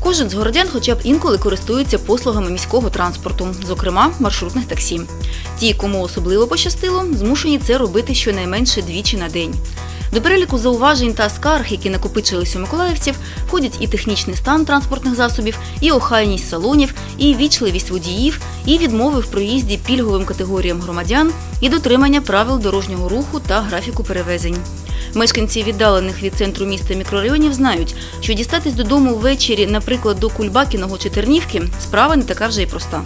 Кожен з городян хоча б інколи користується послугами міського транспорту, зокрема маршрутних таксі. Ті, кому особливо пощастило, змушені це робити щонайменше двічі на день. До переліку зауважень та скарг, які накопичились у миколаївців, входять і технічний стан транспортних засобів, і охайність салонів, і вічливість водіїв, і відмови в проїзді пільговим категоріям громадян, і дотримання правил дорожнього руху та графіку перевезень. Мешканці віддалених від центру міста мікрорайонів знають, що дістатись додому ввечері, наприклад, до Кульбакіного чи Тернівки, справа не така вже й проста.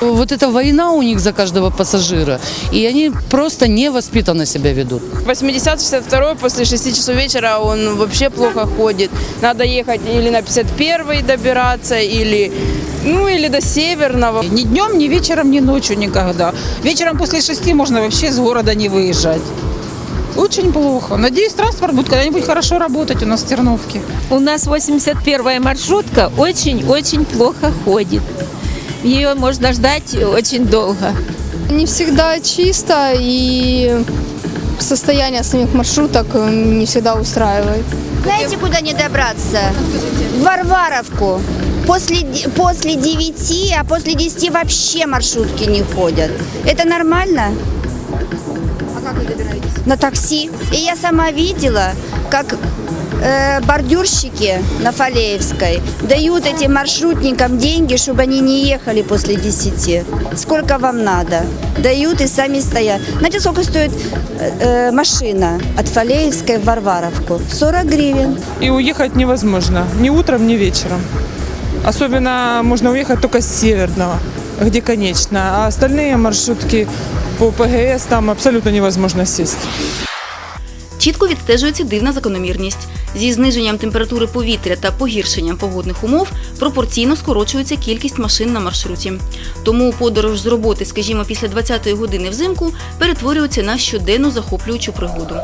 Вот эта война у них за каждого пассажира, и они просто невоспитанно себя ведут. 80-62 после 6 часов вечера он вообще плохо ходит. Надо ехать или на 51 добираться, или, ну, или до Северного. Ни днем, ни вечером, ни ночью никогда. Вечером после шести можно вообще из города не выезжать. Очень плохо. Надеюсь, транспорт будет когда-нибудь хорошо работать у нас в Терновке. У нас 81-я маршрутка очень-очень плохо ходит. Ее можно ждать очень долго. Не всегда чисто и состояние самих маршруток э, не всегда устраивает. Знаете, куда не добраться? В Варваровку. После, после 9, а после 10 вообще маршрутки не ходят. Это нормально? А как вы добираетесь? На такси. И я сама видела, как э, бордюрщики на Фалеевской дают этим маршрутникам деньги, чтобы они не ехали после 10. Сколько вам надо? Дают и сами стоят. Знаете, сколько стоит э, э, машина от Фалеевской в Варваровку? 40 гривен. и уехать невозможно. Ни утром, ни вечером. Особенно можно уехать только с Северного, где конечно. А остальные маршрутки по ПГС там абсолютно невозможно сесть. Чітко відстежується дивна закономірність. Зі зниженням температури повітря та погіршенням погодних умов пропорційно скорочується кількість машин на маршруті. Тому подорож з роботи, скажімо, після 20-ї години взимку перетворюється на щоденну захоплюючу пригоду.